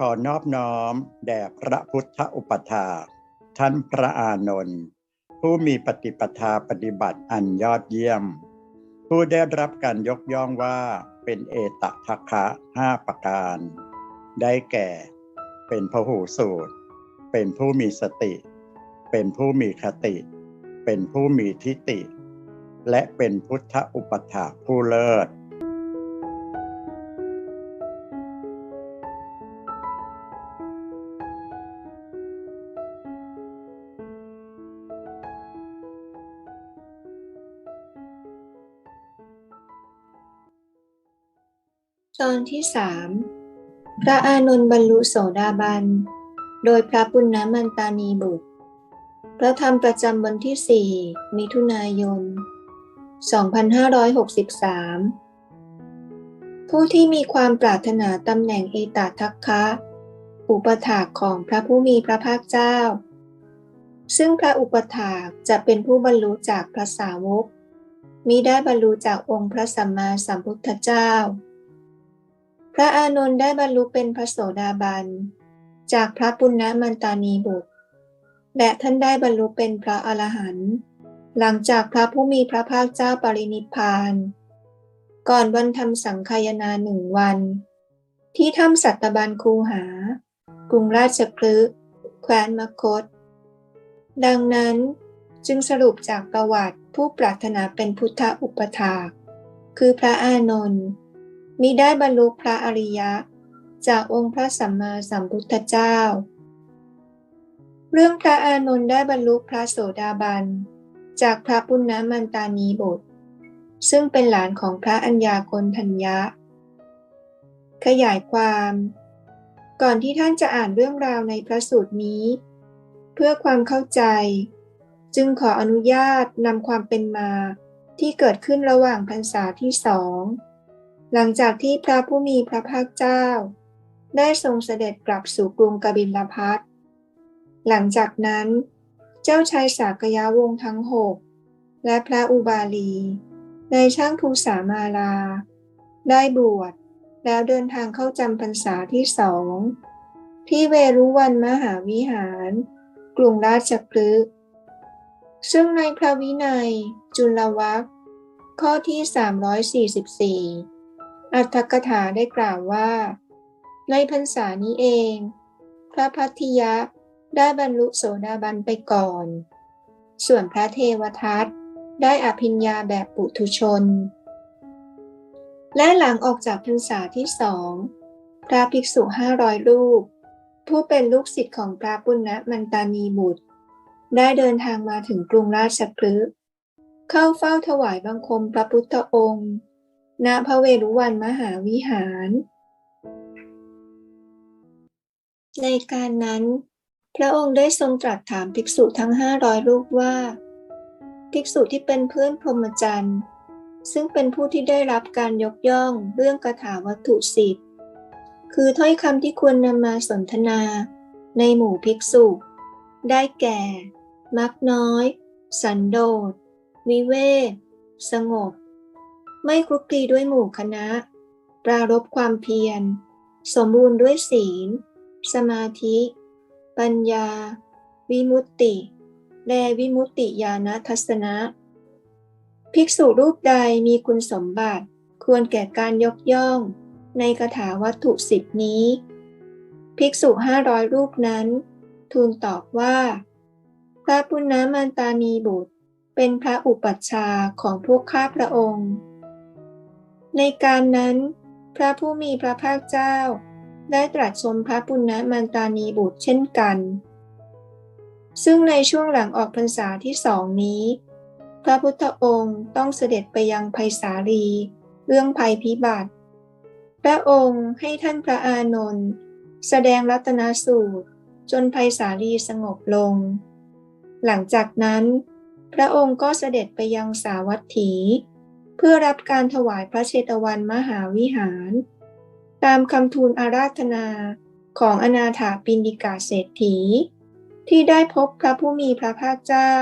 ขอนอบน้อม แด่พระพุทธอุปถาท่านพระอานนท์ผู้มีปฏิปทาปฏิบัติอันยอดเยี่ยม ผู้ได้รับการยกย่องว่าเป็นเอตทัคคะห้าประการ ได้แก่ เป็นพหูสูตร เป็นผู้มีสติ เป็นผู้มีคติ เป็นผู้มีทิฏฐิและเป็นพุทธอุปถาผู้เลิศ ตอนที่สามพระอานนท์บรรลุโสดาบัน โดยพระปุณณมันตานีบุตร พระธรรมประจำวันที่4มิถุนายน 2563 ผู้ที่มีความปรารถนาตำแหน่งเอตทัคคะ อุปถากของพระผู้มีพระภาคเจ้า ซึ่งพระอุปถากจะเป็นผู้บรรลุจากพระสาวกมิได้บรรลุจากองค์พระสัมมาสัมพุทธเจ้า พระอานนท์ได้บรรลุเป็นพระโสดาบัน จากพระปุณณมันตานีบุตร และท่านได้บรรลุเป็นพระอรหันต์หลังจากพระผู้มีพระภาคเจ้าปรินิพพาน ก่อนวันทำสังคายนาหนึ่งวัน ที่ถ้ำสัตบันคูหา กรุงราชคลึแคว้นมคต ดังนั้นจึงสรุปจากประวัติผู้ปรารถนาเป็นพุทธอุปถาก คือพระอานนท์ มิได้บรรลุพระอริยะ จากองค์พระสัมมาสัมพุทธเจ้า เรื่องพระอานนท์ได้บรรลุพระโสดาบัน จากพระปุณณมันตานีบุตร ซึ่งเป็นหลานของพระอัญญาโกณทัญญะ ขยายความ ก่อนที่ท่านจะอ่านเรื่องราวในพระสูตรนี้ เพื่อความเข้าใจ จึงขออนุญาตนำความเป็นมาที่เกิดขึ้นระหว่างพรรษาที่สอง หลังจากที่พระผู้มีพระภาคเจ้า ได้ทรงเสด็จกลับสู่กรุงกบิลพัทหลังจากนั้น เจ้าชายสากยาวงทั้งหกและพระอุบาลี ในช่างภูสามาลา ได้บวชแล้วเดินทางเข้าจำพรรษาที่สอง ที่เวรุวันมหาวิหาร กรุงราชคลึซึ่งในพระวินัยจุลวัคข้อที่ 344 อัตถกถาได้กล่าวว่า ในพรรษานี้เอง พระพัทยะได้บรรลุโสดาบันไปก่อน ส่วนพระเทวทัตได้อภิญญาแบบปุถุชน และหลังออกจากพรรษาที่สอง พระภิกษุห้าร้อยรูป ผู้เป็นลูกศิษย์ของพระปุณณมันตานีบุตร ได้เดินทางมาถึงกรุงราชคลึเข้าเฝ้าถวายบังคมพระพุทธองค์ ณพระเวรุวันมหาวิหาร ในการนั้น พระองค์ได้ทรงตรัสถามภิกษุทั้งห้าร้อยรูปว่า ภิกษุที่เป็นเพื่อนพรหมจรรย์ ซึ่งเป็นผู้ที่ได้รับการยกย่องเรื่องกถาวัตถุสิบคือถ้อยคำที่ควรนำมาสนทนาในหมู่ภิกษุ ได้แก่ มักน้อย สันโดษ วิเวกสงบ ไม่คลุกคลีด้วยหมู่คณะ ปรารบความเพียร สมบูรณ์ด้วยศีล สมาธิ ปัญญา วิมุตติ และวิมุตติญาณทัศนะ ภิกษุรูปใดมีคุณสมบัติควรแก่การยกย่องในคาถาวัตถุสิบนี้ ภิกษุห้าร้อยรูปนั้น ทูลตอบว่า พระปุณณมันตานีบุตร เป็นพระอุปัชฌาย์ของพวกข้าพระองค์ ในการนั้น พระผู้มีพระภาคเจ้า ได้ตรัสชมพระปุณณมันตานีบุตรเช่นกัน ซึ่งในช่วงหลังออกพรรษาที่สองนี้ พระพุทธองค์ต้องเสด็จไปยังภัยสาลี เรื่องภัยพิบัติ พระองค์ให้ท่านพระอานนท์แสดงรัตนสูตร จนภัยสาลีสงบลง หลังจากนั้น พระองค์ก็เสด็จไปยังสาวัตถี เพื่อรับการถวายพระเชตวันมหาวิหาร ตามคำทูลอาราธนาของอนาถาปินดิกาเศรษฐี ที่ได้พบพระผู้มีพระภาคเจ้า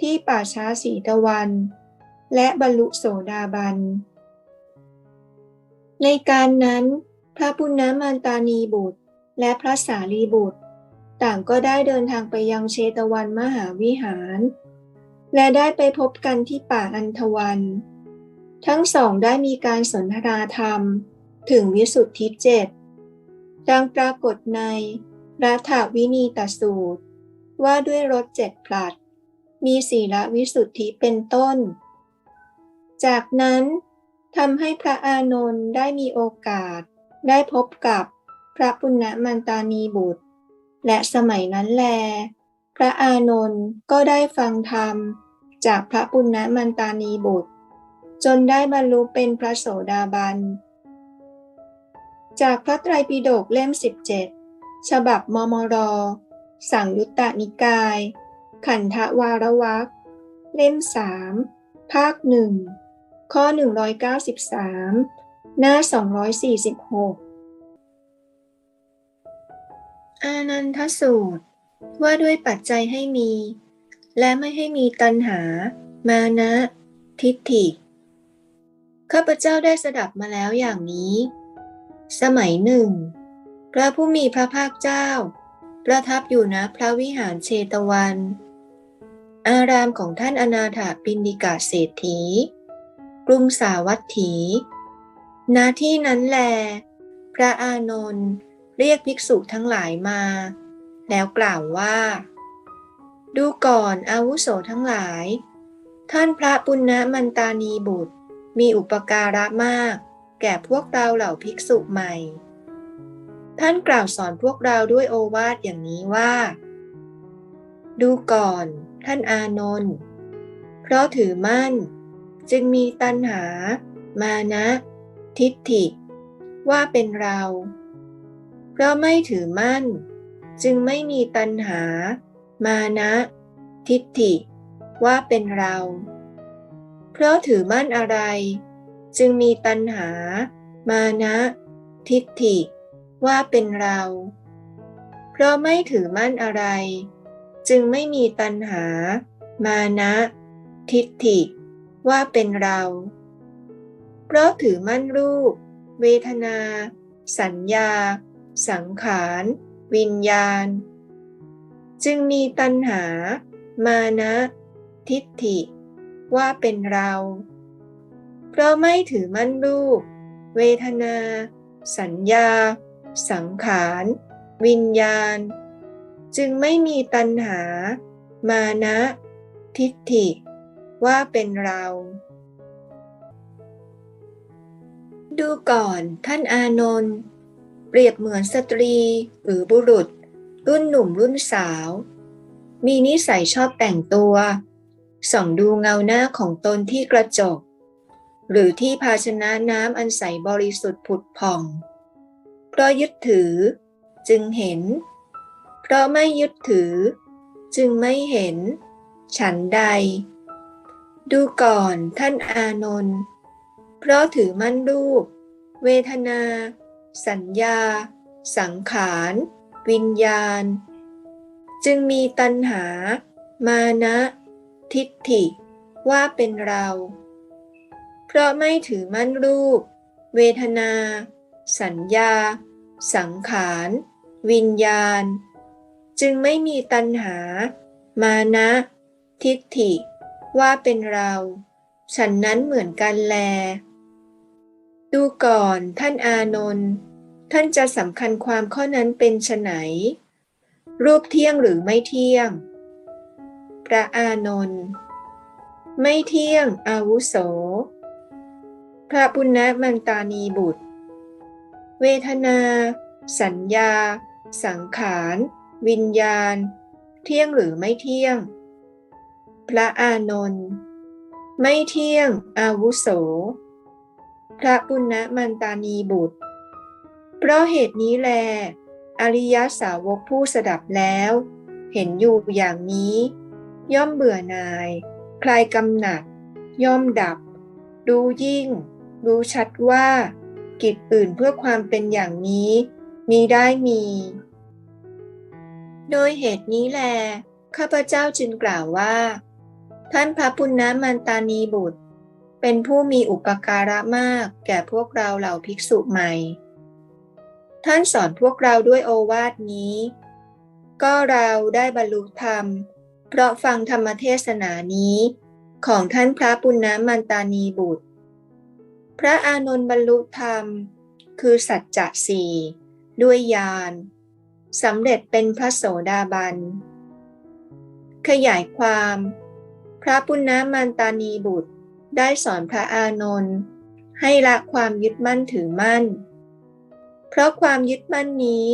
ที่ป่าช้าสีตะวัน และบรรลุโสดาบัน ในการนั้น พระปุณณมันตานีบุตรและพระสารีบุตร ต่างก็ได้เดินทางไปยังเชตวันมหาวิหาร และได้ไปพบกันที่ป่าอันทวัน ทั้งสองได้มีการสนทนาธรรมถึงวิสุทธิเจ็ดดังปรากฏในรัฐวินีตสูตร ว่าด้วยรถเจ็ดพลัด มีศีลวิสุทธิเป็นต้น จากนั้นทำให้พระอานนท์ได้มีโอกาส ได้พบกับพระปุณณมันตานีบุตร และสมัยนั้นแล พระอานนท์ก็ได้ฟังธรรม จากพระปุณณมันตานีบุตร จนได้บรรลุเป็นพระโสดาบัน จากพระไตรปิฎกเล่ม 17 ฉบับมมร สังยุตตนิกาย ขันธวารวักเล่ม 3 ภาคหนึ่งข้อ 193 หน้า 246 อานันทสูตร ว่าด้วยปัจจัยให้มี และไม่ให้มีตัณหา มานะทิฏฐิ ข้าพเจ้าได้สดับมาแล้วอย่างนี้ สมัยหนึ่ง พระผู้มีพระภาคเจ้า ประทับอยู่ณพระวิหารเชตวัน อารามของท่านอนาถาปินดิกาเศรษฐี กรุงสาวัตถีณที่นั้นแล พระอานนท์เรียกภิกษุทั้งหลายมา แล้วกล่าวว่า ดูก่อนอาวุโสทั้งหลาย ท่านพระปุณณมันตานีบุตร มีอุปการะมาก แก่พวกเราเหล่าภิกษุใหม่ ท่านกล่าวสอนพวกเราด้วยโอวาทอย่างนี้ว่า ดูก่อน ท่านอานนท์เพราะถือมั่น จึงมีตัณหา มานะ ทิฏฐิ ว่าเป็นเรา เพราะไม่ถือมั่น จึงไม่มีตัณหา มานะ ทิฏฐิ ว่าเป็นเรา เพราะถือมั่นอะไร จึงมีตัณหา มานะ ทิฏฐิ ว่าเป็นเรา เพราะไม่ถือมั่นอะไร จึงไม่มีตัณหา มานะ ทิฏฐิ ว่าเป็นเรา เพราะถือมั่นรูป เวทนา สัญญา สังขาร วิญญาณ จึงมีตัณหา มานะ ทิฏฐิ ว่าเป็นเรา เพราะไม่ถือมั่นรูป เวทนา สัญญา สังขาร วิญญาณ จึงไม่มีตัณหา มานะ ทิฏฐิ ว่าเป็นเรา ดูก่อนท่านอานนท์เปรียบเหมือนสตรีหรือบุรุษ รุ่นหนุ่มรุ่นสาว มีนิสัยชอบแต่งตัว ส่องดูเงาหน้าของตนที่กระจก หรือที่ภาชนะน้ำอันใสบริสุทธิ์ผุดผ่อง เพราะยึดถือ จึงเห็น เพราะไม่ยึดถือ จึงไม่เห็น ฉันใด ดูก่อนท่านอานนท์เพราะถือมั่นรูป เวทนา สัญญา สังขาร วิญญาณ จึงมีตัณหา มานะ ทิฏฐิว่าเป็นเรา เพราะไม่ถือมั่นรูป เวทนา สัญญา สังขาร วิญญาณ จึงไม่มีตัณหา มานะ ทิฏฐิ ว่าเป็นเรา ฉันนั้นเหมือนกันแล ดูก่อนท่านอานนท์ท่านจะสำคัญความข้อนั้นเป็นไฉนรูปเที่ยงหรือไม่เที่ยง ระอานนท์ไม่เที่ยงอาวุโส พระปุณณมันตานีบุตร เวทนา สัญญา สังขาร วิญญาณ เที่ยงหรือไม่เที่ยง พระอานนท์ไม่เที่ยงอาวุโส พระปุณณมันตานีบุตร เพราะเหตุนี้แล อริยสาวกผู้สดับแล้ว เห็นอยู่อย่างนี้ ย่อมเบื่อหน่าย คลายกำหนัด ย่อมดับดูยิ่ง รู้ชัดว่า กิจอื่นเพื่อความเป็นอย่างนี้ มีได้มี โดยเหตุนี้แล ข้าพเจ้าจึงกล่าวว่า ท่านพระปุณณมันตานีบุตร เป็นผู้มีอุปการะมากแก่พวกเราเหล่าภิกษุใหม่ ท่านสอนพวกเราด้วยโอวาทนี้ ก็เราได้บรรลุธรรม เพราะฟังธรรมเทศนานี้ ของท่านพระปุณณมันตานีบุตร พระอานนท์บรรลุธรรม คือสัจจะสี่ด้วยญาณสำเร็จเป็นพระโสดาบัน ขยายความ พระปุณณมันตานีบุตรได้สอนพระอานนท์ให้ละความยึดมั่นถือมั่น เพราะความยึดมั่นนี้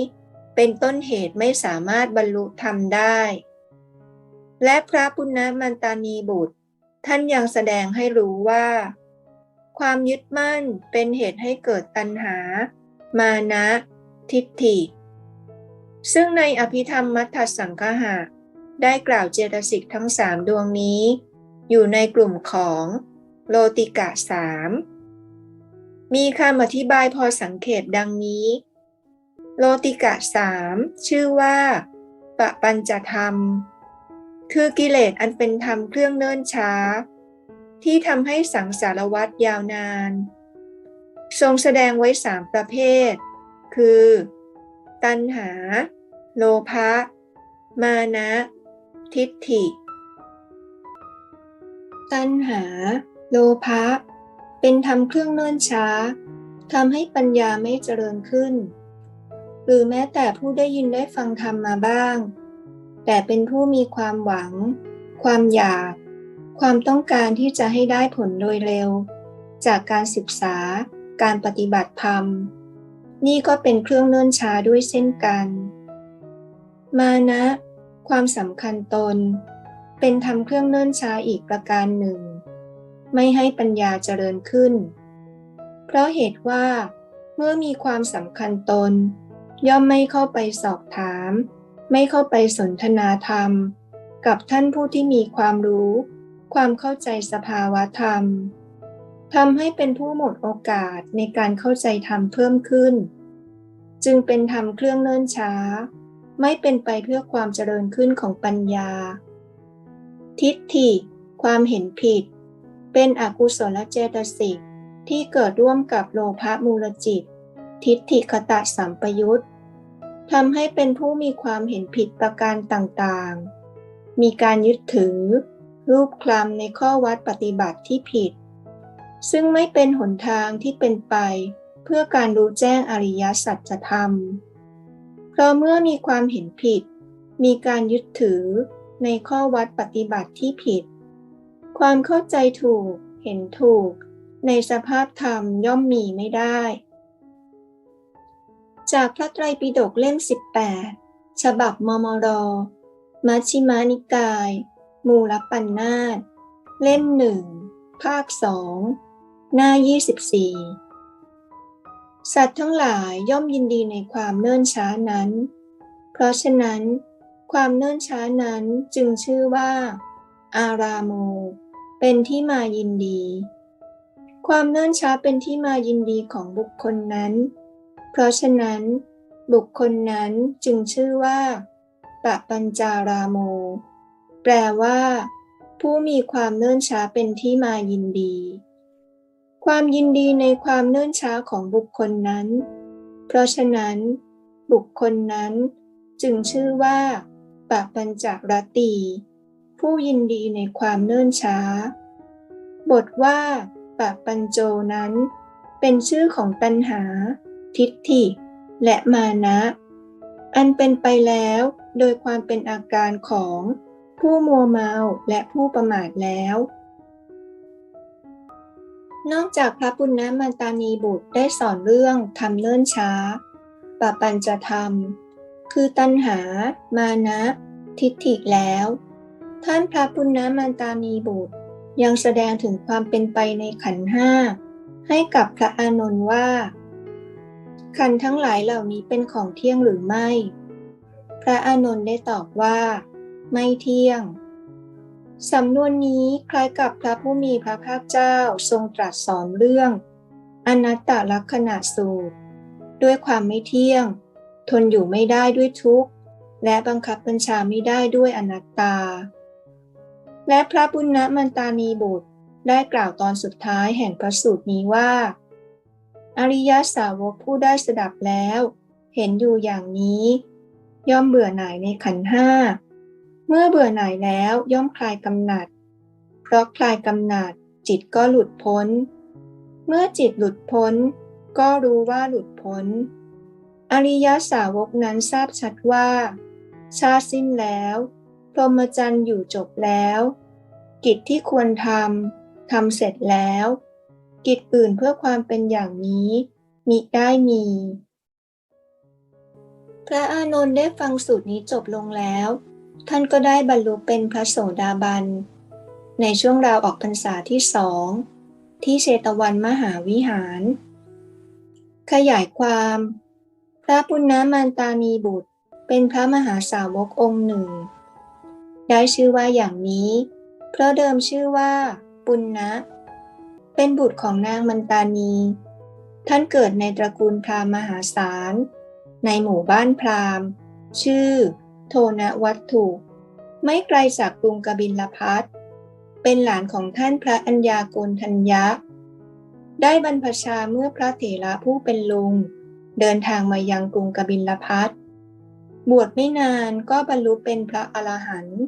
เป็นต้นเหตุไม่สามารถบรรลุธรรมได้ และพระปุณณมันตานีบุตร ท่านยังแสดงให้รู้ว่า ความยึดมั่นเป็นเหตุให้เกิดตัณหา มานะ ทิฏฐิ ซึ่งในอภิธรรมมัทธสังคหะ ได้กล่าวเจตสิกทั้งสามดวงนี้ อยู่ในกลุ่มของโลติกะสามมีคำอธิบายพอสังเขตดังนี้ โลติกะสามชื่อว่าปะปัญจธรรม คือกิเลสอันเป็นธรรมเครื่องเนิ่นช้า ที่ทำให้สังสารวัฏยาวนาน ทรงแสดงไว้สามประเภท คือ ตัณหา โลภะมานะ ทิฏฐิ ตัณหา โลภะเป็นธรรมเครื่องเนิ่นช้าทำให้ปัญญาไม่เจริญขึ้น หรือแม้แต่ผู้ได้ยินได้ฟังธรรมมาบ้าง แต่เป็นผู้มีความหวัง ความอยาก ความต้องการที่จะให้ได้ผลโดยเร็ว จากการศึกษา การปฏิบัติธรรม นี่ก็เป็นเครื่องเนิ่นช้าด้วยเช่นกัน มานะ ความสำคัญตน เป็นทำเครื่องเนิ่นช้าอีกประการหนึ่ง ไม่ให้ปัญญาเจริญขึ้น เพราะเหตุว่า เมื่อมีความสำคัญตน ย่อมไม่เข้าไปสอบถาม ไม่เข้าไปสนทนาธรรม กับท่านผู้ที่มีความรู้ ความเข้าใจสภาวะธรรมทำให้เป็นผู้หมดโอกาสในการเข้าใจธรรมเพิ่มขึ้น จึงเป็นธรรมเครื่องเนิ่นช้า ไม่เป็นไปเพื่อความเจริญขึ้นของปัญญา ทิฏฐิ ความเห็นผิด เป็นอกุศลเจตสิกที่เกิดร่วมกับโลภะมูลจิต ทิฏฐิคตะสัมปยุต ทำให้เป็นผู้มีความเห็นผิดประการต่างๆ มีการยึดถือ รูปคลำในข้อวัดปฏิบัติที่ผิด ซึ่งไม่เป็นหนทางที่เป็นไป เพื่อการรู้แจ้งอริยสัจธรรม เพราะเมื่อมีความเห็นผิด มีการยึดถือในข้อวัดปฏิบัติที่ผิด ความเข้าใจถูก เห็นถูก ในสภาพธรรมย่อมมีไม่ได้ จากพระไตรปิฎกเล่ม 18 ฉบับมมร มัชชิมานิกาย มูลปัญนาตเล่มหนึ่ง ภาคสองหน้า 24 สัตว์ทั้งหลายย่อมยินดีในความเนิ่นช้านั้น เพราะฉะนั้น ความเนิ่นช้านั้นจึงชื่อว่า อารามโม เป็นที่มายินดี ความเนิ่นช้าเป็นที่มายินดีของบุคคลนั้น เพราะฉะนั้น บุคคลนั้นจึงชื่อว่าปะปัญจาราโม แปลว่า ผู้มีความเนิ่นช้าเป็นที่มายินดี ความยินดีในความเนิ่นช้าของบุคคลนั้น เพราะฉะนั้น บุคคลนั้น จึงชื่อว่าปะปัญจรตี ผู้ยินดีในความเนิ่นช้า บทว่าปะปัญโจนั้น เป็นชื่อของตัณหา ทิฏฐิ และมานะ อันเป็นไปแล้วโดยความเป็นอาการของผู้มัวเมาและผู้ประมาทแล้ว นอกจากพระปุณณมันตานีบุตรได้สอนเรื่องทำเนิ่นช้าปปัญจะธรรม คือตัณหา มานะ ทิฏฐิแล้ว ท่านพระปุณณมันตานีบุตรยังแสดงถึงความเป็นไปในขันห้าให้กับพระอานนท์ว่า ขันทั้งหลายเหล่านี้เป็นของเที่ยงหรือไม่ พระอานนท์ได้ตอบว่า ไม่เที่ยง สำนวนนี้คล้ายกับพระผู้มีพระภาคเจ้าทรงตรัสสอนเรื่อง อนัตตลักษณะสูตร ด้วยความไม่เที่ยง ทนอยู่ไม่ได้ด้วยทุกข์ และบังคับบัญชาไม่ได้ด้วยอนัตตา และพระบุญณมันตานีบุตรได้กล่าวตอนสุดท้ายแห่งพระสูตรนี้ว่า อริยสาวกผู้ได้สดับแล้ว เห็นอยู่อย่างนี้ ย่อมเบื่อหน่ายในขันห้า เมื่อเบื่อหน่ายแล้วย่อมคลายกำหนัด เพราะคลายกำหนัดจิตก็หลุดพ้น เมื่อจิตหลุดพ้น ก็รู้ว่าหลุดพ้น อริยสาวกนั้นทราบชัดว่า ชาสิ้นแล้ว พรหมจรรย์อยู่จบแล้ว กิจที่ควรทำทำเสร็จแล้ว กิจอื่นเพื่อความเป็นอย่างนี้มิได้มี พระอานนท์ได้ฟังสูตรนี้จบลงแล้ว ท่านก็ได้บรรลุเป็นพระโสดาบัน ในช่วงราวออกพรรษาที่สองที่เชตวันมหาวิหาร ขยายความ พระปุณณมันตานีบุตรเป็นพระมหาสาวกองค์หนึ่ง ได้ชื่อว่าอย่างนี้ เพราะเดิมชื่อว่า ปุณณะ เป็นบุตรของนางมันตานี ท่านเกิดในตระกูลพราหมณ์มหาศาล ในหมู่บ้านพราหมณ์ ชื่อ โทนวัตถุ ไม่ไกลจากกรุงกบิลพัทเป็นหลานของท่านพระอัญญาโกณทัญญะ ได้บรรพชาเมื่อพระเถระผู้เป็นลุง เดินทางมายังกรุงกบิลพัทบวชไม่นานก็บรรลุเป็นพระอรหันต์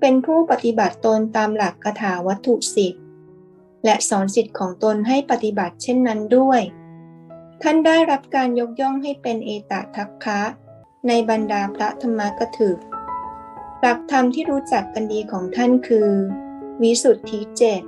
เป็นผู้ปฏิบัติตนตามหลักคาถาวัตถุสิบ และสอนสิทธิ์ของตนให้ปฏิบัติเช่นนั้นด้วย ท่านได้รับการยกย่องให้เป็นเอตทัคคะในบรรดาพระธรรมกถึกหลักธรรมที่รู้จักกันดีของท่านคือ วิสุทธิเจ็ด